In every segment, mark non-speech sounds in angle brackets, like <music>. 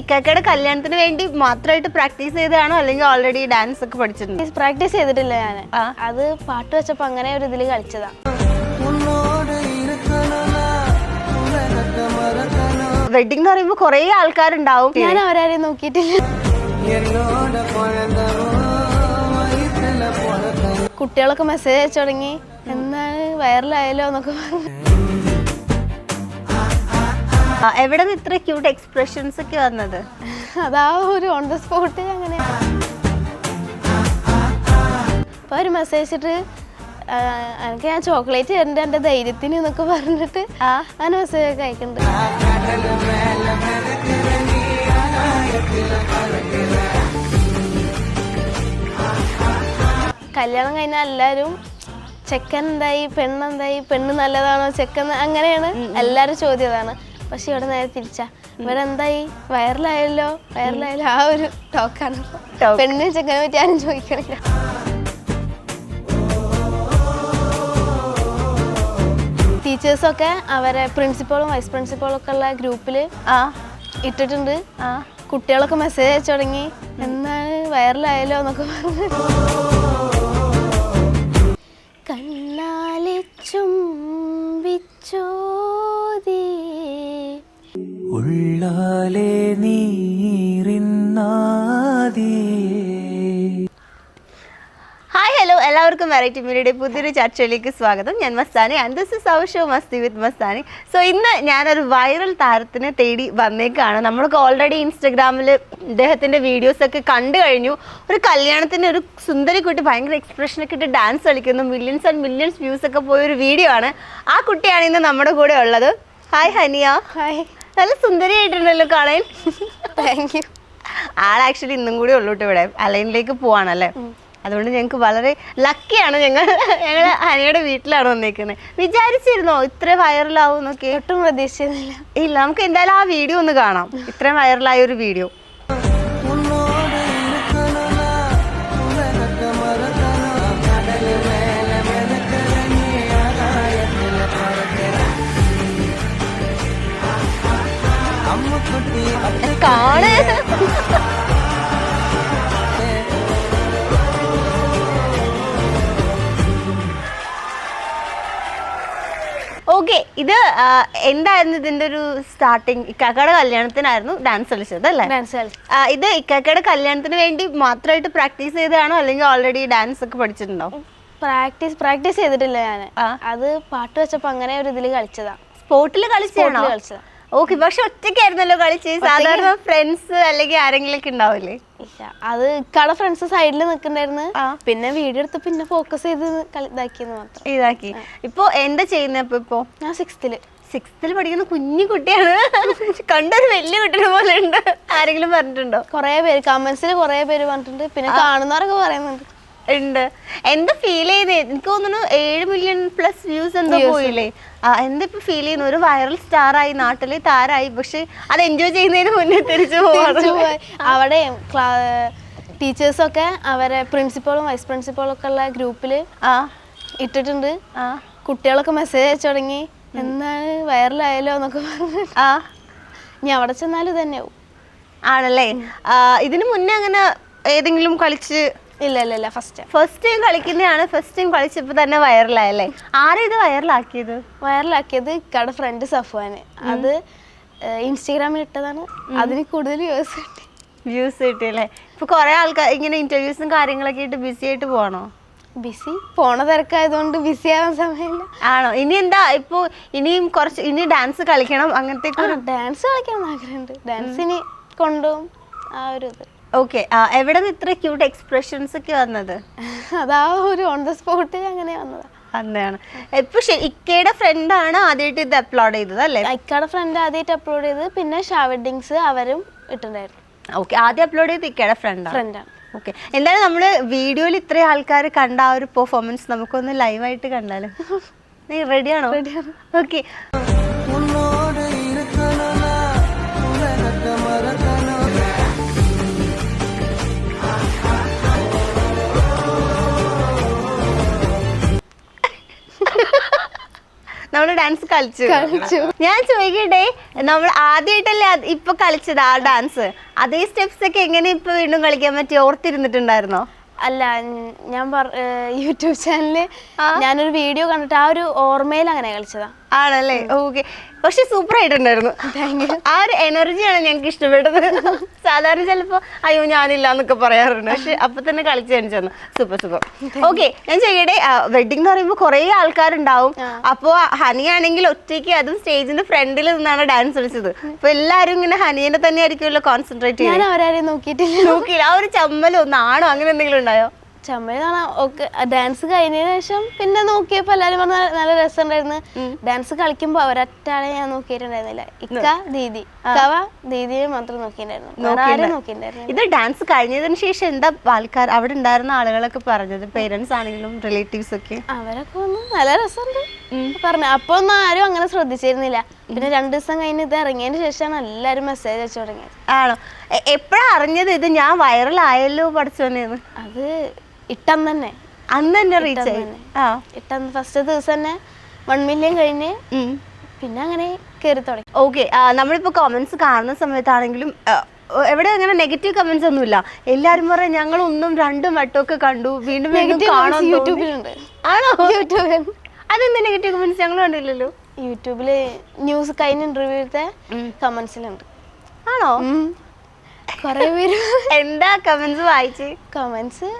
ഇക്കാക്കയുടെ കല്യാണത്തിന് വേണ്ടി മാത്രമായിട്ട് പ്രാക്ടീസ് ചെയ്തതാണോ? അല്ലെങ്കിൽ ഓൾറെഡി ഡാൻസ് ഒക്കെ പഠിച്ചിട്ടുണ്ട് പ്രാക്ടീസ് ചെയ്തിട്ടില്ല ഞാൻ അത് പാട്ട് വെച്ചപ്പോ അങ്ങനെ ഒരു ഇതിൽ കളിച്ചതാ. വെഡിങ് എന്ന് പറയുമ്പോൾ കുറേ ആൾക്കാരുണ്ടാവും. ഞാൻ അവരാരെയും നോക്കിയിട്ടില്ല. കുട്ടികളൊക്കെ മെസ്സേജ് അയച്ചു തുടങ്ങി. എന്നാണ് വൈറലായാലോ എന്നൊക്കെ പറഞ്ഞു. എവിടെ നിന്ന് ഇത്ര ക്യൂട്ട് എക്സ്പ്രഷൻസ് ഒക്കെ വന്നത്? അതാ ഒരു ഓൺ ദ സ്പോട്ട് അങ്ങനെ. അപ്പൊ ഒരു മെസ്സേജ് ഇട്ട് എനിക്ക് ഞാൻ ചോക്ലേറ്റ് തരണ്ട എന്റെ ധൈര്യത്തിന് എന്നൊക്കെ പറഞ്ഞിട്ട് ആ. അങ്ങനെ മെസ്സേജ് ഒക്കെ അയക്കുന്നുണ്ട് കല്യാണം കഴിഞ്ഞാൽ എല്ലാവരും ചെക്കൻ എന്തായി പെണ്ണെന്തായി പെണ്ണ് നല്ലതാണോ ചെക്കൻ അങ്ങനെയാണ് എല്ലാവരും ചോദ്യം അതാണ്. പക്ഷെ ഇവിടെ നേരെ തിരിച്ചാ. ഇവിടെ എന്തായി? വൈറലായല്ലോ? വൈറലായല്ലോ ആ ഒരു ടോക്കാണ്. പെണ്ണിന് ചെക്കനെ പറ്റി ആരും ചോദിക്കണില്ല. ടീച്ചേഴ്സൊക്കെ അവരെ പ്രിൻസിപ്പളും വൈസ് പ്രിൻസിപ്പളും ഒക്കെ ഉള്ള ഗ്രൂപ്പിൽ ആ. ഇട്ടിട്ടുണ്ട്. ആ. കുട്ടികളൊക്കെ മെസ്സേജ് അയച്ചു തുടങ്ങി. എന്നാണ് വൈറലായല്ലോ എന്നൊക്കെ പറഞ്ഞു. കണ്ണാലിച്ചും ചുംബിച്ചോതി ഉള്ളാലെ നീറിന്നാദേ ഹായ് ഹലോ എല്ലാവർക്കും വെറൈറ്റി മീഡിയയുടെ പുതിയൊരു ചർച്ചയിലേക്ക് സ്വാഗതം. ഞാൻ Mastani and this is our show Masti with Mastani. So ഇന്ന് ഞാനൊരു വൈറൽ താരത്തിനെ തേടി വന്നേക്കാണ്. നമ്മൾക്ക് ഓൾറെഡി ഇൻസ്റ്റഗ്രാമിൽ ഇദ്ദേഹത്തിന്റെ വീഡിയോസൊക്കെ കണ്ടു കഴിഞ്ഞു. ഒരു കല്യാണത്തിന് ഒരു സുന്ദരി കുട്ടി ഭയങ്കര എക്സ്പ്രഷനൊക്കെ ഇട്ട് ഡാൻസ് കളിക്കുന്നു. മില്യൺസ് ആൻഡ് മില്യൺസ് വ്യൂസ് ഒക്കെ പോയ ഒരു വീഡിയോ ആണ്. ആ കുട്ടിയാണ് ഇന്ന് നമ്മുടെ കൂടെ ഉള്ളത്. ഹായ് ഹനിയ. ഹായ് നല്ല സുന്ദരിയായിട്ടുണ്ടല്ലോ കാണാൻ താങ്ക് യു ആൾ ആക്ച്വലി ഇന്നും കൂടി ഉള്ളൂ ഇവിടെ. അലൈനിലേക്ക് പോവാണല്ലേ? അതുകൊണ്ട് ഞങ്ങൾക്ക് വളരെ ലക്കിയാണ് ഞങ്ങൾ ഞങ്ങൾ ഹനിയുടെ വീട്ടിലാണ് വന്നേക്കുന്നത് വിചാരിച്ചിരുന്നോ ഇത്ര വൈറലാവും എന്നൊക്കെ ഒട്ടും പ്രതീക്ഷിച്ചിരുന്നില്ല. ഇല്ല നമുക്ക് എന്തായാലും ആ വീഡിയോ ഒന്ന് കാണാം. ഇത്രയും വൈറലായ ഒരു വീഡിയോ കാണ് ഓക്കെ ഇത് എന്തായിരുന്നു ഇതിന്റെ ഒരു സ്റ്റാർട്ടിങ് ഇക്കാക്കയുടെ കല്യാണത്തിനായിരുന്നു ഡാൻസ് കളിച്ചത് അല്ലേ? ഡാൻസ് ഇത് ഇക്കാക്കയുടെ കല്യാണത്തിന് വേണ്ടി മാത്രമായിട്ട് പ്രാക്ടീസ് ചെയ്തതാണോ അല്ലെങ്കിൽ ഓൾറെഡി ഡാൻസ് ഒക്കെ പഠിച്ചിട്ടുണ്ടോ? പ്രാക്ടീസ് പ്രാക്ടീസ് ചെയ്തിട്ടില്ല ഞാൻ അത് പാട്ട് വെച്ചപ്പോ അങ്ങനെ ഒരു ഇതിൽ കളിച്ചതാ. സ്പോർട്ടിൽ കളിച്ചാണോ സ്പോർട്ടിൽ കളിച്ചതാ. ഓക്കെ പക്ഷെ ഒറ്റയ്ക്കായിരുന്നല്ലോ കളിച്ച് സാധാരണ ഫ്രണ്ട്സ് അല്ലെങ്കിൽ ആരെങ്കിലും ഒക്കെ ഉണ്ടാവില്ലേ അത് കള ഫ്രണ്ട്സ് സൈഡിൽ നിൽക്കണ്ടായിരുന്നു പിന്നെ വീഡിയോ എടുത്ത് പിന്നെ ഫോക്കസ് ചെയ്ത് ഇതാക്കിയെന്ന് മാത്രം. ഇതാക്കി. ഇപ്പൊ എന്താ ചെയ്യുന്നത് ഇപ്പൊ ഇപ്പോ? ഞാൻ സിക്സ്ത്തിൽ സിക്സ്ത്തിൽ പഠിക്കുന്ന കുഞ്ഞു കുട്ടിയാണ്. കണ്ടൊരു വലിയ കുട്ടിയെ പോലെ ഉണ്ട് ആരെങ്കിലും പറഞ്ഞിട്ടുണ്ടോ? കുറേ പേര് കമന്റ്സിൽ കുറേ പേര് പറഞ്ഞിട്ടുണ്ട്. പിന്നെ കാണുന്നവരൊക്കെ പറയുന്നുണ്ട്. ഉണ്ട്. എന്താ ഫീൽ ചെയ്തേ? എനിക്ക് തോന്നുന്നു ഏഴ് മില്യൺ പ്ലസ് വ്യൂസ് എന്തോ പോയില്ലേ? എന്താ ഇപ്പൊ ഫീൽ ചെയ്യുന്നു ഒരു വൈറൽ സ്റ്റാർ ആയി നാട്ടിലെ താരായി പക്ഷെ അത് എൻജോയ് ചെയ്യുന്നതിന് മുന്നേ തിരിച്ചു പോയി. അവിടെ ടീച്ചേഴ്സൊക്കെ അവരെ പ്രിൻസിപ്പളും വൈസ് പ്രിൻസിപ്പളും ഒക്കെ ഉള്ള ഗ്രൂപ്പിൽ ആ. ഇട്ടിട്ടുണ്ട്. ആ. കുട്ടികളൊക്കെ മെസ്സേജ് അയച്ചു തുടങ്ങി. എന്നാണ് വൈറലായാലോ എന്നൊക്കെ പറഞ്ഞു. ആ ഇനി അവിടെ ചെന്നാലും തന്നെയാവും ആണല്ലേ? ഇതിന് മുന്നേ അങ്ങനെ ഏതെങ്കിലും കളിച്ച് ഇല്ല ഇല്ല ഇല്ല ഫസ്റ്റ് ഫസ്റ്റ് ടൈം കളിക്കുന്നതാണ് ഫസ്റ്റ് ടൈം കളിച്ചപ്പോ തന്നെ വൈറലായല്ലേ? ആരാ ഇത് വൈറലാക്കിയത്? വൈറലാക്കിയത് ഇക്കടെ ഫ്രണ്ട് സഫ്വാന്. അത് ഇൻസ്റ്റാഗ്രാമിൽ ഇട്ടതാണ്. അതിന് കൂടുതൽ വ്യൂസ് കിട്ടി. വ്യൂസ് കിട്ടിയല്ലേ? ഇപ്പൊ കുറെ ആൾക്കാർ ഇങ്ങനെ ഇന്റർവ്യൂസും കാര്യങ്ങളൊക്കെ ആയിട്ട് ബിസി ആയിട്ട് പോവാണോ? ബിസി പോണ തിരക്കായതുകൊണ്ട് ബിസി ആവാൻ സമയമില്ല. ആണോ? ഇനി എന്താ ഇപ്പൊ ഇനിയും കുറച്ച് ഇനി ഡാൻസ് കളിക്കണം അങ്ങനത്തെ ഡാൻസ് കളിക്കാൻ ആഗ്രഹമുണ്ട്. ഡാൻസ് ഇനി കൊണ്ടുപോകും. ആ ഒരു ഇത്. ഓക്കെ എവിടെ നിന്ന് ഇത്ര ക്യൂട്ട് എക്സ്പ്രഷൻസ് ഒക്കെ വന്നത്? അതാ ഒരു ഓൺ ദ സ്പോട്ടിൽ അങ്ങനെ വന്നത്. അന്നെയാണ് ഇപ്പൊ ഇക്കയുടെ ഫ്രണ്ട് ആണ് ആദ്യമായിട്ട് ഇത് അപ്ലോഡ് ചെയ്തത് അല്ലേ? ഇക്കയുടെ ഫ്രണ്ട് ആദ്യമായിട്ട് അപ്ലോഡ് ചെയ്ത് പിന്നെ ഷാ വെഡിങ്സ് അവരും ഇട്ടിട്ടുണ്ടായിരുന്നു. ഓക്കെ ആദ്യം അപ്ലോഡ് ചെയ്ത് ഇക്കയുടെ ഫ്രണ്ടാണ് ഫ്രണ്ടാണ് ഓക്കെ എന്തായാലും നമ്മൾ വീഡിയോയിൽ ഇത്രയും ആൾക്കാർ കണ്ട ആ ഒരു പെർഫോമൻസ് നമുക്കൊന്ന് ലൈവായിട്ട് കണ്ടാലോ? <laughs> നീ റെഡിയാണോ റെഡിയാണ് ഓക്കെ നമ്മൾ ഡാൻസ് കളിച്ചു. കളിച്ചു. ഞാൻ ചോദിക്കട്ടെ നമ്മൾ ആദ്യമായിട്ടല്ലേ ഇപ്പൊ കളിച്ചത് ആ ഡാൻസ് അതേ സ്റ്റെപ്സ് ഒക്കെ എങ്ങനെ ഇപ്പൊ വീണ്ടും കളിക്കാൻ പറ്റി? ഓർത്തിരുന്നിട്ടുണ്ടായിരുന്നോ? അല്ല ഞാൻ യൂട്യൂബ് ചാനലിൽ ഞാനൊരു വീഡിയോ കണ്ടിട്ട് ആ ഒരു ഓർമ്മയിൽ അങ്ങനെ കളിച്ചതാ. ആണല്ലേ? ഓക്കെ. പക്ഷെ സൂപ്പർ ആയിട്ടുണ്ടായിരുന്നു. ആ ഒരു എനർജിയാണ് ഞങ്ങൾക്ക് ഇഷ്ടപ്പെട്ടത്. സാധാരണ ചിലപ്പോ അയ്യോ ഞാനില്ല എന്നൊക്കെ പറയാറുണ്ട്. പക്ഷെ അപ്പൊ തന്നെ കളിച്ചു കാണിച്ചു സൂപ്പർ സൂപ്പർ ഓക്കെ ഞാൻ ചെയ്യട്ടെ. വെഡിങ് എന്ന് പറയുമ്പോൾ കുറേ ആൾക്കാരുണ്ടാവും. അപ്പോൾ ഹനിയാണെങ്കിൽ ഒറ്റയ്ക്ക് അതും സ്റ്റേജിന്റെ ഫ്രണ്ടിൽ നിന്നാണ് ഡാൻസ് കളിച്ചത്. അപ്പൊ എല്ലാരും ഇങ്ങനെ ഹനിയനെ തന്നെ ആയിരിക്കുമല്ലോ കോൺസെൻട്രേറ്റ് ഞാൻ ചെയ്യുന്നത് നോക്കിയിട്ടില്ല. നോക്കിയില്ല. ആ ഒരു ചമ്മലോ നാണോ അങ്ങനെ എന്തെങ്കിലും ഉണ്ടായോ? ചമ്മൽ കാണാൻ ഒക്കെ ഡാൻസ് കഴിഞ്ഞതിന് ശേഷം പിന്നെ നോക്കിയപ്പോ എല്ലാരും പറഞ്ഞ നല്ല രസമുണ്ടായിരുന്നു. ഡാൻസ് കളിക്കുമ്പോ അവരൊറ്റാളെ ഞാൻ നോക്കിയിട്ടുണ്ടായിരുന്നില്ല. ഇക്ക ദീദി. ഇക്കവ ദീദിയെ മാത്രം നോക്കിയിട്ടുണ്ടായിരുന്നു. ഇത് ഡാൻസ് കഴിഞ്ഞതിന് ശേഷം എന്താ ആൾക്കാർ അവിടെ ഉണ്ടായിരുന്ന ആളുകളൊക്കെ പറഞ്ഞത്? പേരൻസ് ആണെങ്കിലും റിലേറ്റീവ്സ് ഒക്കെ? അവരൊക്കെ വന്ന് നല്ല രസമുണ്ട്. പറഞ്ഞു അപ്പൊ ഒന്നും ആരും അങ്ങനെ ശ്രദ്ധിച്ചിരുന്നില്ല. പിന്നെ രണ്ടു ദിവസം കഴിഞ്ഞ് ഇത് ഇറങ്ങിയതിന് ശേഷമാണ് എല്ലാരും മെസ്സേജ് അയച്ചു തുടങ്ങിയത്. ആണോ? എപ്പോഴാ അറിഞ്ഞത് ഇത്? ഞാൻ വൈറലായല്ലോ പഠിച്ചോന്നേന്ന് അത് ഇട്ടം തന്നെ അന്ന് തന്നെ റീച്ച് ആയി. ആ. ഇട്ടം ഫസ്റ്റ് ദിവസം തന്നെ വൺ മില്യൺ കഴിഞ്ഞ് പിന്നെ അങ്ങനെ കയറി തുടങ്ങി. ഓക്കെ നമ്മളിപ്പോൾ കമൻസ് കാണുന്ന സമയത്താണെങ്കിലും എവിടെ അങ്ങനെ നെഗറ്റീവ് കമന്റ്സ് ഒന്നുമില്ല. എല്ലാരും പറയാം ഞങ്ങൾ ഒന്നും രണ്ടും വട്ടമൊക്കെ കണ്ടു. വീണ്ടും വീണ്ടും യൂട്യൂബിലുണ്ട്. ആണോ? യൂട്യൂബിൽ. അതെന്താ നെഗറ്റീവ് കമന്റ്സ് ഞങ്ങൾ കണ്ടില്ലല്ലോ. യൂട്യൂബിൽ ന്യൂസ് കഴിഞ്ഞ ഇന്റർവ്യൂത്തെ കമന്റ്സിലുണ്ട് ആണോ? കൊറേ പേര് എന്താ കമന്റ്സ് വായിച്ച്? കമന്റ്സ്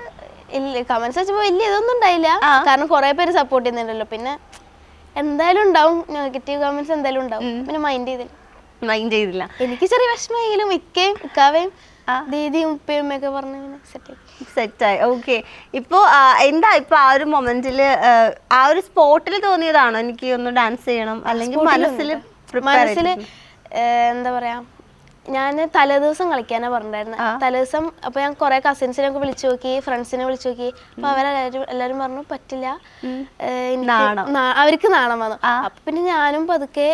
ഇല്ല കമന്റ്സ് വെച്ചപ്പോ വലിയ ഇതൊന്നും ഉണ്ടായില്ല. കാരണം കുറെ പേര് സപ്പോർട്ട് ചെയ്യുന്നുണ്ടല്ലോ. പിന്നെ എന്തായാലും ഉണ്ടാവും. നെഗറ്റീവ് കമന്റ്സ് എന്തായാലും ഉണ്ടാവും. പിന്നെ മൈൻഡ് ചെയ്തില്ല. മൈൻഡ് ചെയ്തില്ല. എനിക്ക് ചെറിയ വിഷമമെങ്കിലും ഇക്കയും ഇക്കാവയും ദീദിയും ഉപ്പയും ഒക്കെ പറഞ്ഞു സെറ്റ് സെറ്റായി ഓക്കെ ഇപ്പോൾ എന്താ ഇപ്പൊ ആ ഒരു മൊമെന്റിൽ ആ ഒരു സ്പോട്ടിൽ തോന്നിയതാണോ? എനിക്ക് ഒന്ന് ഡാൻസ് ചെയ്യണം. അല്ലെങ്കിൽ മനസ്സിൽ മനസ്സിൽ എന്താ പറയാ ഞാൻ തലേദിവസം കളിക്കാനാ പറഞ്ഞിട്ടുണ്ടായിരുന്നത് തലേദിവസം അപ്പൊ ഞാൻ കുറെ കസിൻസിനെ ഒക്കെ വിളിച്ചു നോക്കി ഫ്രണ്ട്സിനെ വിളിച്ചു നോക്കി. അപ്പൊ അവരെല്ലാരും എല്ലാരും പറഞ്ഞു പറ്റില്ല. അവർക്ക് നാണം വന്നു. അപ്പൊ പിന്നെ ഞാനും പതുക്കെ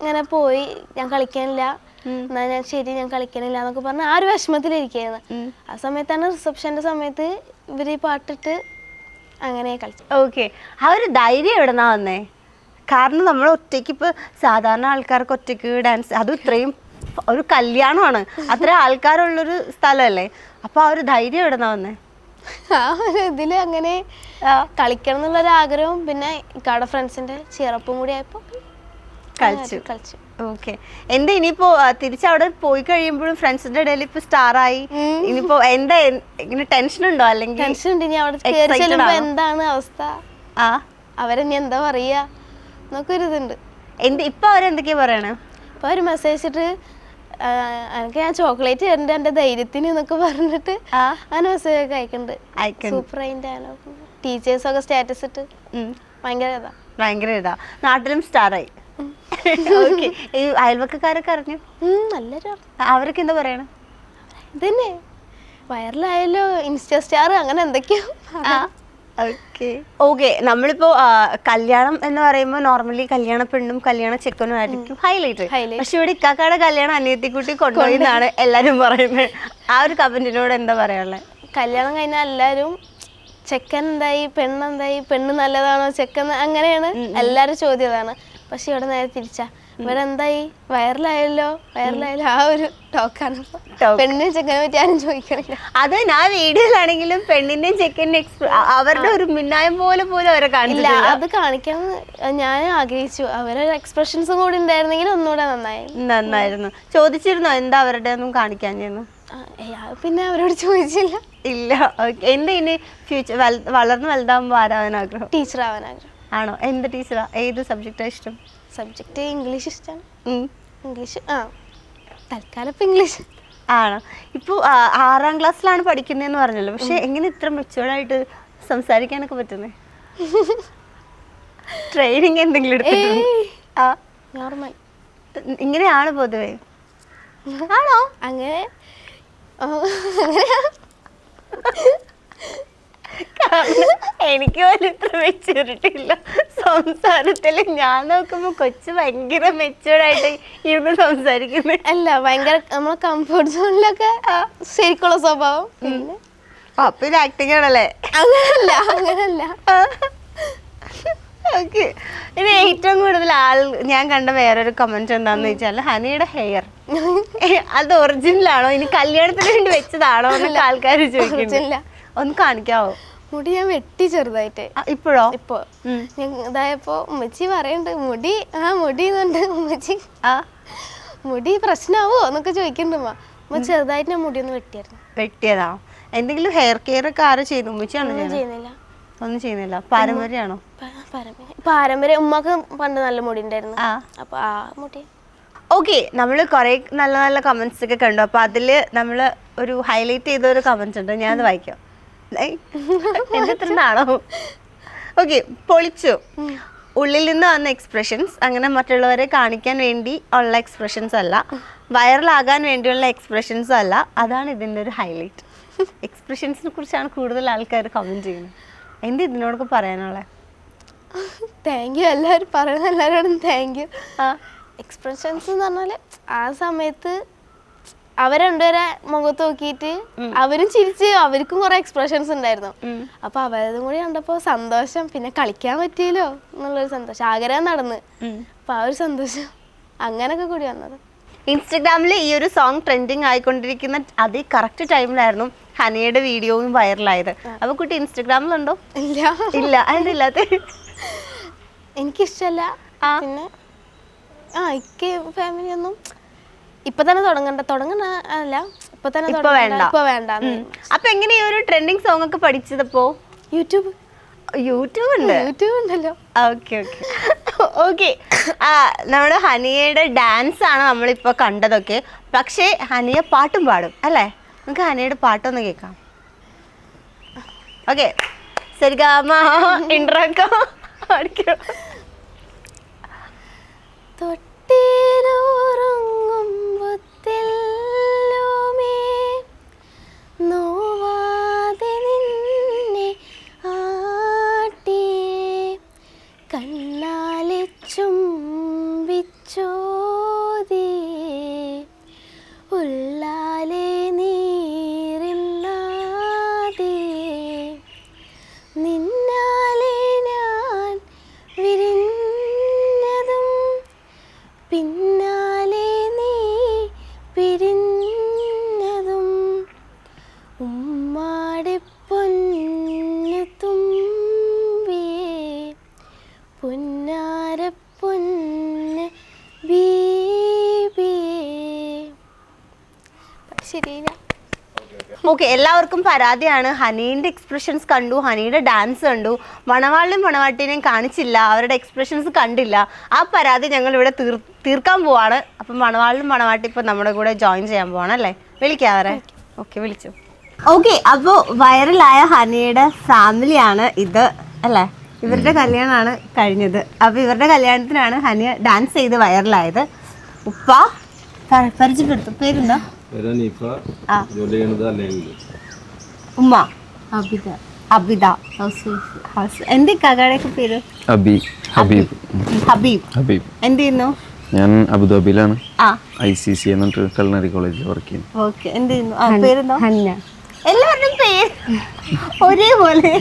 ഇങ്ങനെ പോയി ഞാൻ കളിക്കാനില്ല. എന്നാ ഞാൻ ശരി ഞാൻ കളിക്കാനില്ല എന്നൊക്കെ പറഞ്ഞ ആ ഒരു വിഷമത്തിലിരിക്കുന്നത് ആ സമയത്താണ് റിസപ്ഷന്റെ സമയത്ത് ഇവർ ഈ പാട്ടിട്ട് അങ്ങനെ കളിച്ചു ഓക്കെ. ആ ഒരു ധൈര്യം എവിടെന്നാ വന്നേ? കാരണം നമ്മൾ ഒറ്റയ്ക്ക് ഇപ്പൊ സാധാരണ ആൾക്കാർക്ക് ഒറ്റയ്ക്ക് ഡാൻസ് അത് ഇത്രയും ഒരു കല്യാണമാണ്. അത്ര ആൾക്കാരുള്ളൊരു സ്ഥലമല്ലേ? അപ്പൊ ആ ഒരു ധൈര്യം എവിടെന്നാ വന്നേ? ആ ഒരു ഇതിൽ അങ്ങനെ കളിക്കണം എന്നുള്ളൊരു ആഗ്രഹവും പിന്നെ ഇക്കാടെ ഫ്രണ്ട്സിന്റെ ചിറപ്പും കൂടി ആയപ്പോ കളിച്ചു. കളിച്ചു. ഓക്കെ. എന്താ ഇനിയിപ്പോ തിരിച്ചവിടെ പോയി കഴിയുമ്പോഴും ഫ്രണ്ട്സിന്റെ ഇടയിൽ ഇപ്പൊ സ്റ്റാർ ആയി ഇനിയിപ്പോ എന്താ ഇങ്ങനെ ടെൻഷൻ ഉണ്ടോ? അല്ലെങ്കിൽ ടെൻഷൻ ഉണ്ട്. ഇനി അവിടെ കയറി Excited ചെല്ലുമ്പോ എന്താണ് അവസ്ഥ? ആ. അവരെന്നെ എന്താ പറയാ? നമുക്കൊരിതുണ്ട് ഒരു എന്ത് ഇപ്പൊ അവരെന്തൊക്കെയാ പറയണേ? ഇപ്പൊ അവർ മെസ്സേജ് ഇട്ടിട്ട് ആ, എനിക്ക് ഞാൻ ചോക്ലേറ്റ് തരണ്ട എന്റെ ധൈര്യത്തിന് എന്നൊക്കെ പറഞ്ഞിട്ട്. അങ്ങനെ മെസ്സേജ് ഒക്കെ അയക്കുന്നുണ്ട് അയക്കുന്നു. സൂപ്പർ അതിന്റെ ടീച്ചേഴ്സൊക്കെ സ്റ്റാറ്റസ് ഇട്ട്. ഭയങ്കര ഇതാ. ഭയങ്കര ഇതാ. നാട്ടിലും ഓക്കെ ഈ അയൽവക്കക്കാരൊക്കെ അറിഞ്ഞു? നല്ലൊരു അവരൊക്കെ എന്താ പറയണ? ഇതന്നെ വൈറലായല്ലോ ഇൻസ്റ്റാ സ്റ്റാർ അങ്ങനെ എന്തൊക്കെയോ. ഓക്കെ ഓക്കെ നമ്മളിപ്പോ കല്യാണം എന്ന് പറയുമ്പോൾ നോർമലി കല്യാണ പെണ്ണും കല്യാണ ചെക്കനും ആയിരിക്കും ഹൈലൈറ്റ് പക്ഷെ ഇവിടെ ഇക്കാക്കാടെ കല്യാണം അനിയത്തിക്കുട്ടി കൊണ്ടുപോയി എന്നാണ് എല്ലാരും പറയുന്നത്. ആ ഒരു കമന്റിനോട് എന്താ പറയാനുള്ളത് കല്യാണം കഴിഞ്ഞാൽ എല്ലാരും ചെക്കൻ എന്തായി പെണ്ണെന്തായി പെണ്ണ് നല്ലതാണോ ചെക്കൻ അങ്ങനെയാണ് എല്ലാരും ചോദ്യം അതാണ്. പക്ഷെ ഇവിടെ നേരെ തിരിച്ചാ. ഇവിടെ എന്തായി വൈറലായല്ലോ? വൈറലായാലും ആ ഒരു ടോക്കാണ്. പെണ്ണിനെ ചെക്കനെ പറ്റി ആരും ചോദിക്കണില്ല. അത് ഞാൻ വീഡിയോയിലാണെങ്കിലും പെണ്ണിന്റെയും ചെക്കന്റെ അവരുടെ ഒരു മിന്നായം പോലെ പോലും അവരെ കാണില്ല അത് കാണിക്കാൻ ഞാൻ ആഗ്രഹിച്ചു. അവരുടെ എക്സ്പ്രഷൻസും കൂടി ഉണ്ടായിരുന്നെങ്കിൽ ഒന്നുകൂടെ നന്നായി നന്നായിരുന്നു. ചോദിച്ചിരുന്നോ എന്താ അവരുടെ ഒന്നും കാണിക്കാൻ ചെയ്യുന്നു പിന്നെ അവരോട് ചോദിച്ചില്ല. ഇല്ല ഓക്കെ. എന്താ ഇനി ഫ്യൂച്ചർ വളർന്ന് വലുതാകുമ്പോൾ ആരാവാൻ ആഗ്രഹം? ടീച്ചർ ആവാൻ ആഗ്രഹം. ആണോ? എന്ത് ടീച്ചറാ ഏത് സബ്ജക്റ്റാണ് ഇഷ്ടം? സബ്ജക്റ്റ് ഇംഗ്ലീഷ് ഇഷ്ടമാണ് ഇംഗ്ലീഷ് ആ. തൽക്കാലം ഇപ്പം ഇംഗ്ലീഷ് ആണോ? ഇപ്പോൾ ആറാം ക്ലാസ്സിലാണ് പഠിക്കുന്നതെന്ന് പറഞ്ഞല്ലോ. പക്ഷെ എങ്ങനെ ഇത്ര മെച്ചുവേർഡായിട്ട് സംസാരിക്കാനൊക്കെ പറ്റുന്നത് ട്രെയിനിങ് എന്തെങ്കിലും എടുത്തിട്ടുണ്ടോ? നോർമൽ ഇങ്ങനെയാണ് പൊതുവേ. <laughs> ആണോ? അങ്ങനെ. <laughs> എനിക്ക് പോലും ഇത്ര മെച്ചൂരിറ്റി ഇല്ല സംസാരത്തിൽ ഞാൻ നോക്കുമ്പോൾ കൊച്ചു ഭയങ്കര മെച്ചൂർഡായിട്ട് ഇരുന്ന് സംസാരിക്കുന്നു. അല്ല ഭയങ്കര നമ്മളെ കംഫർട്ട് സോണിലൊക്കെ ശരിക്കുള്ള സ്വഭാവം. പിന്നെ? അപ്പൊ ആക്ടിങ് ആണല്ലേ? അങ്ങനല്ല അങ്ങനല്ല. ഓക്കെ ഇനി ഏറ്റവും കൂടുതൽ ആൾ ഞാൻ കണ്ട വേറൊരു കമന്റ് എന്താന്ന് വെച്ചാൽ ഹനിയുടെ ഹെയർ അത് ഒറിജിനൽ ആണോ? ഇനി കല്യാണത്തിന് വേണ്ടി വെച്ചതാണോ എന്നൊക്കെ ആൾക്കാർ ആ. ഒന്ന് കാണിക്കാവോ? മുടി ഞാൻ വെട്ടി ചെറുതായിട്ട്. ഇപ്പോഴോ? ഇപ്പൊ ഇതായപ്പോ ഉമ്മച്ചി പറയണ്ട് മുടി ആ മുടി എന്നുണ്ട് ഉമ്മച്ചി. ആ? മുടി പ്രശ്നാവോ? എന്നൊക്കെ ചോദിക്കണ്ട് ഉമ്മ. ചെറുതായിട്ട് ഞാൻ മുടി ഒന്ന് വെട്ടിയായിരുന്നു. വെട്ടിയതാ? എന്തെങ്കിലും ഹെയർ കെയർ ഒക്കെ ആരോ ചെയ്തു ഉമ്മച്ചിയാണോ ചെയ്യുന്നില്ല. ഒന്നും ചെയ്യുന്നില്ല. പാരമ്പര്യമാണോ? പാരമ്പര്യം ഉമ്മക്ക് പണ്ട് നല്ല മുടി ഉണ്ടായിരുന്നു. അപ്പൊ ആ മുടി. ഓക്കെ നമ്മൾ കുറേ നല്ല നല്ല കമന്റ്സ് ഒക്കെ കണ്ടു. അപ്പൊ അതിൽ നമ്മൾ ഒരു ഹൈലൈറ്റ് ചെയ്ത ഒരു കമന്റ് ഉണ്ട്. ഞാൻ അത് വായിക്കാം. <laughs> നാണോ ഓക്കെ പൊളിച്ചു. ഉള്ളിൽ നിന്ന് വന്ന എക്സ്പ്രഷൻസ് അങ്ങനെ മറ്റുള്ളവരെ കാണിക്കാൻ വേണ്ടി ഉള്ള എക്സ്പ്രഷൻസ് അല്ല. വൈറലാകാൻ വേണ്ടിയുള്ള എക്സ്പ്രഷൻസ് അല്ല. അതാണ് ഇതിന്റെ ഒരു ഹൈലൈറ്റ് എക്സ്പ്രഷൻസിനെ കുറിച്ചാണ് കൂടുതൽ ആൾക്കാർ കമന്റ് ചെയ്യുന്നത്. എന്ത് ഇതിനോടൊക്കെ പറയാനുള്ളത് താങ്ക് യു എല്ലാവരും പറയുന്ന എല്ലാവരോടും താങ്ക് യു എക്സ്പ്രഷൻസ് എന്ന് പറഞ്ഞാൽ ആ സമയത്ത് അവർ രണ്ടുപേരെ മുഖത്ത് നോക്കിയിട്ട് അവരും ചിരിച്ച് അവർക്കും കുറെ എക്സ്പ്രഷൻസ് ഉണ്ടായിരുന്നു. അപ്പൊ അവരതും കൂടി കണ്ടപ്പോ സന്തോഷം. പിന്നെ കളിക്കാൻ പറ്റിയല്ലോ എന്നുള്ളൊരു സന്തോഷം. ആഗ്രഹം നടന്ന്. അപ്പൊ ആ ഒരു സന്തോഷം അങ്ങനൊക്കെ കൂടി വന്നത്. ഇൻസ്റ്റഗ്രാമിൽ ഈ ഒരു സോങ് ട്രെൻഡിങ് ആയിക്കൊണ്ടിരിക്കുന്ന അതേ കറക്റ്റ് ടൈമിലായിരുന്നു ഹനയുടെ വീഡിയോയും വൈറലായത് അപ്പൊ കുട്ടി ഇൻസ്റ്റഗ്രാമിലുണ്ടോ? ഇല്ല. ഇല്ല. അതില്ലാത്ത എനിക്കിഷ്ടല്ല. ആ. പിന്നെ ആ എനിക്ക് ഫാമിലി ഒന്നും ഇപ്പൊ തന്നെ തുടങ്ങണ്ട. തുടങ്ങണ അല്ല ഇപ്പൊ തന്നെ ഇപ്പൊ വേണ്ട. ഇപ്പൊ വേണ്ട അപ്പൊ എങ്ങനെ ഈ ഒരു ട്രെൻഡിങ് സോങ് ഒക്കെ പഠിച്ചതപ്പോ യൂട്യൂബ്. യൂട്യൂബ് ഉണ്ട്? യൂട്യൂബ് ഉണ്ടല്ലോ. Okay okay. ഓക്കെ. ആ നമ്മുടെ ഹനിയയുടെ ഡാൻസ് ആണ് നമ്മളിപ്പോൾ കണ്ടതൊക്കെ. പക്ഷേ ഹനിയ പാട്ടും പാടും അല്ലേ? നമുക്ക് ഹനിയയുടെ പാട്ടൊന്ന് കേൾക്കാം. ഓക്കെ. സരിഗാമ ഇൻട്രാക്കോ തൊട്ടിലുറങ്ങും till എല്ലാവർക്കും പരാതിയാണ്. ഹനീന്റെ എക്സ്പ്രഷൻസ് കണ്ടു ഹനിയുടെ ഡാൻസ് കണ്ടു. മണവാളിനും മണവാട്ടിനെയും കാണിച്ചില്ല. അവരുടെ എക്സ്പ്രഷൻസ് കണ്ടില്ല. ആ പരാതി ഞങ്ങൾ ഇവിടെ തീർ തീർക്കാൻ പോവാണ്. അപ്പം മണവാളിനും മണവാട്ടി ഇപ്പം നമ്മുടെ കൂടെ ജോയിൻ ചെയ്യാൻ പോവാണ് അല്ലേ? വിളിക്കാവരെ ഓക്കെ വിളിച്ചു. ഓക്കെ അപ്പോൾ വൈറലായ ഹനിയുടെ ഫാമിലിയാണ് ഇത് അല്ലേ? ഇവരുടെ കല്യാണമാണ് കഴിഞ്ഞത്. അപ്പോൾ ഇവരുടെ കല്യാണത്തിനാണ് ഹനിയ ഡാൻസ് ചെയ്ത് വൈറലായത്. ഉപ്പ പരിചയപ്പെടുത്തു. പേരെന്താ? പേര് അനീഫ. ആ. ജോലി ചെയ്യണത് അല്ലെങ്കിൽ ഉമ്മ. അബിത. അബിത. എന്ത് കകടയൊക്കെ പേര്? അബി ഹബീബ്. ഹബീബ്. ഹബീബ്. എന്ത് ചെയ്യുന്നു? ഞാൻ അബുദാബിയിലാണ്. ആ. ഐ സി സി എന്നിട്ട് കൾണറി കോളേജിൽ വർക്ക് ചെയ്യുന്നു. ഓക്കെ. എന്ത് ചെയ്യുന്നു? ആ പേരെന്തോ? ഹന്ന. എല്ലാവരുടെയും പേര്. ഒരേപോലെ.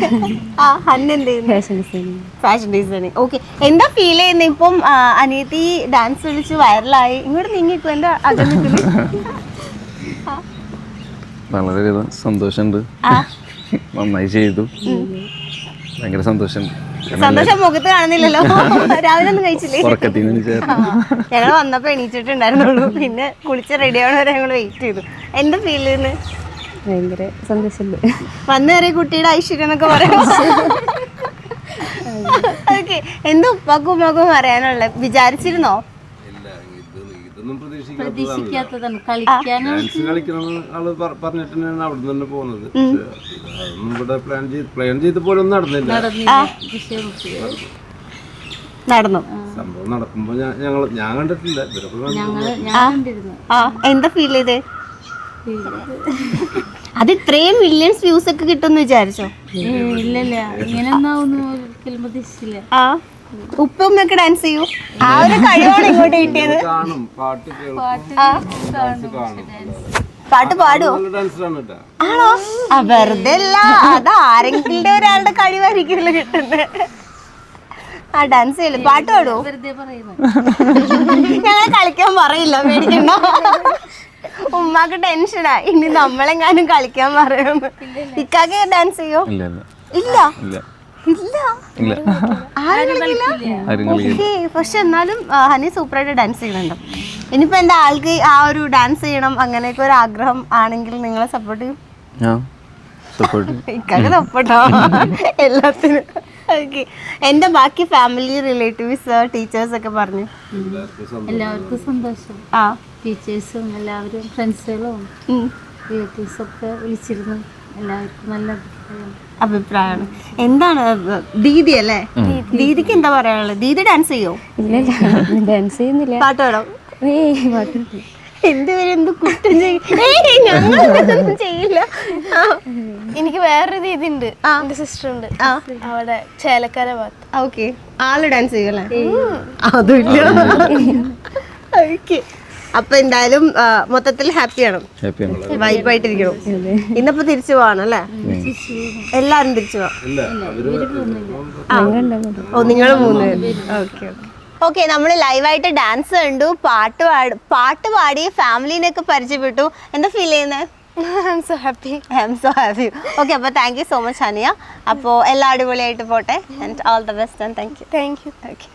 ആ ഹന്ന എന്ത് ചെയ്യുന്നു? Fashion designing fashion designing okay. എന്താ ഫീൽ ചെയ്യുന്നത് ഇപ്പം അനിയത്തി ഡാൻസ് കളിച്ച് വൈറലായി ഇങ്ങോട്ട് നീങ്ങിക്കോ. എന്താ അകന്നിട്ട് വളരെയധികം സന്തോഷമുണ്ട്. ആ. നന്നായി ചെയ്തു. ഭയങ്കര സന്തോഷമുണ്ട്. സന്തോഷം മുഖത്ത് കാണുന്നില്ലല്ലോ. രാവിലെ ഒന്നും കഴിച്ചില്ലേ? ഞങ്ങൾ വന്നപ്പോ എണീച്ചിട്ടുണ്ടായിരുന്നുള്ളൂ പിന്നെ കുളിച്ച് റെഡി ആവണവരെ ഞങ്ങൾ വെയിറ്റ് ചെയ്തു. എന്താ ഫീൽ ചെയ്യുന്നു ഭയങ്കര സന്തോഷമുണ്ട്. വന്നു വരെ കുട്ടിയുടെ ഐശ്വര്യം എന്നൊക്കെ പറയാം ഓക്കെ എന്താ ഉപ്പാക്കും ഉമ്മാക്കും പറയാനുള്ള വിചാരിച്ചിരുന്നോ? ഇതൊന്നും പ്രതീക്ഷിക്കാത്തതാണ്. ഡാൻസ് കളിക്കണമെന്ന് ആൾ പറ- പറഞ്ഞിട്ട് തന്നെയാണ് അവിടെ നിന്ന് തന്നെ പോകുന്നത് അതൊന്നും ഇവിടെ പ്ലാൻ ചെയ്ത് പ്ലാൻ ചെയ്ത പോലെ ഒന്നും നടന്നില്ല. നടന്നു. സംഭവം നടക്കുമ്പോ ഞാൻ- ഞാൻ കണ്ടിട്ടില്ല എന്താ ഫീൽ ചെയ്തേ? അത് ഇത്രയും മില്യൺസ് വ്യൂസ് ഒക്കെ കിട്ടുമെന്ന് വിചാരിച്ചോ? ഇല്ലല്ല. ഇങ്ങനെയൊന്നും ഒരിക്കലും പ്രതീക്ഷിച്ചില്ല. ആ. ഉപ്പ ഉമ്മയൊക്കെ ഡാൻസ് ചെയ്യൂ. ആ ഒരു കഴിവാണ് ഇങ്ങോട്ട് കിട്ടിയത്. കാണും പാട്ട് പാട്ട് പാടുവോ? ആണോ ആ വെറുതെ അല്ല. അത് ആരെങ്കിലും ഒരാളുടെ കഴിവായിരിക്കുമല്ലോ കിട്ടുന്നത് ആ ഡാൻസ് ചെയ്യല്ലേ. പാട്ട് പാടുവോ? ഞങ്ങൾ കളിക്കാൻ പറയില്ല പേടിക്കണ്ട. ഉമ്മാക്ക് ടെൻഷനാ ഇനി നമ്മളെങ്ങാനും കളിക്കാൻ പറയുന്നു. ഇക്കാക്ക് ഡാൻസ് ചെയ്യോ? ഇല്ല. ഇല്ല. ഇല്ല. ഇല്ല ഇല്ല ഇല്ല ആരും കളിക്കില്ല ആരും കളിക്കില്ല ഓക്കേ, പക്ഷെ എന്നാലും ആ, ഹനി സൂപ്പറായിട്ട് ഡാൻസ് ചെയ്യുന്നുണ്ട്. ഇനിയിപ്പോ എന്താ ആൾക്ക് ആ ഒരു ഡാൻസ് ചെയ്യണം അങ്ങനെയൊക്കെ ഒരു ആഗ്രഹം ആണെങ്കിൽ നിങ്ങളെ സപ്പോർട്ട് ചെയ്യും? ആ സപ്പോർട്ട് <laughs> ഇക്കാക്ക് സപ്പോർട്ടോ എല്ലാത്തിനും. ഓക്കെ എന്റെ ബാക്കി ഫാമിലി റിലേറ്റീവ്സ് ടീച്ചേഴ്സ് ഒക്കെ പറഞ്ഞു. എല്ലാവർക്കും സന്തോഷം. ആ. ടീച്ചേഴ്സും എല്ലാവരും ഫ്രണ്ട്സുകളും ഉം. റിലേറ്റീവ്സും ഒക്കെ വിളിച്ചിരുന്നു. എല്ലാവർക്കും നല്ല അഭിപ്രായമാണ്. എന്താണ് ദീദി അല്ലേ? ദീദിക്ക് എന്താ പറയാനുള്ളത്? ദീദി ഡാൻസ് ചെയ്യോ? ഇല്ല ഡാൻസ് ചെയ്യുന്നില്ല. പാട്ട് പാടും? എന്തുവരെ എന്ത് കുറ്റം ചെയ്യും? ചെയ്യില്ല. എനിക്ക് വേറൊരു രീതി ഉണ്ട് ആ. എന്റെ സിസ്റ്റർ ഉണ്ട് അവിടെ ചേലക്കര ഭാഗത്ത്. ഓക്കെ. ആൾ ഡാൻസ് ചെയ്യല്ലേ അതുമില്ല ഓക്കെ. അപ്പൊ എന്തായാലും മൊത്തത്തിൽ ഹാപ്പിയാണ് വൈബായിട്ടിരിക്കണം ഇന്നിപ്പോ തിരിച്ചു പോവാണ് അല്ലെ? എല്ലാരും തിരിച്ചു പോവാം. ഓ നിങ്ങൾ മൂന്ന് ഓക്കെ ഓക്കെ. നമ്മൾ ലൈവായിട്ട് ഡാൻസ് കണ്ടു. പാട്ട് പാടി പാട്ട് പാടി ഫാമിലിനെയൊക്കെ പരിചയപ്പെട്ടു. എന്താ ഫീൽ ചെയ്യുന്നത് I so happy I'm so happy okay അപ്പോൾ താങ്ക് യു സോ മച്ച് അനിയ അപ്പോൾ എല്ലാം അടിപൊളിയായിട്ട് പോട്ടെ and all the best and thank you thank you okay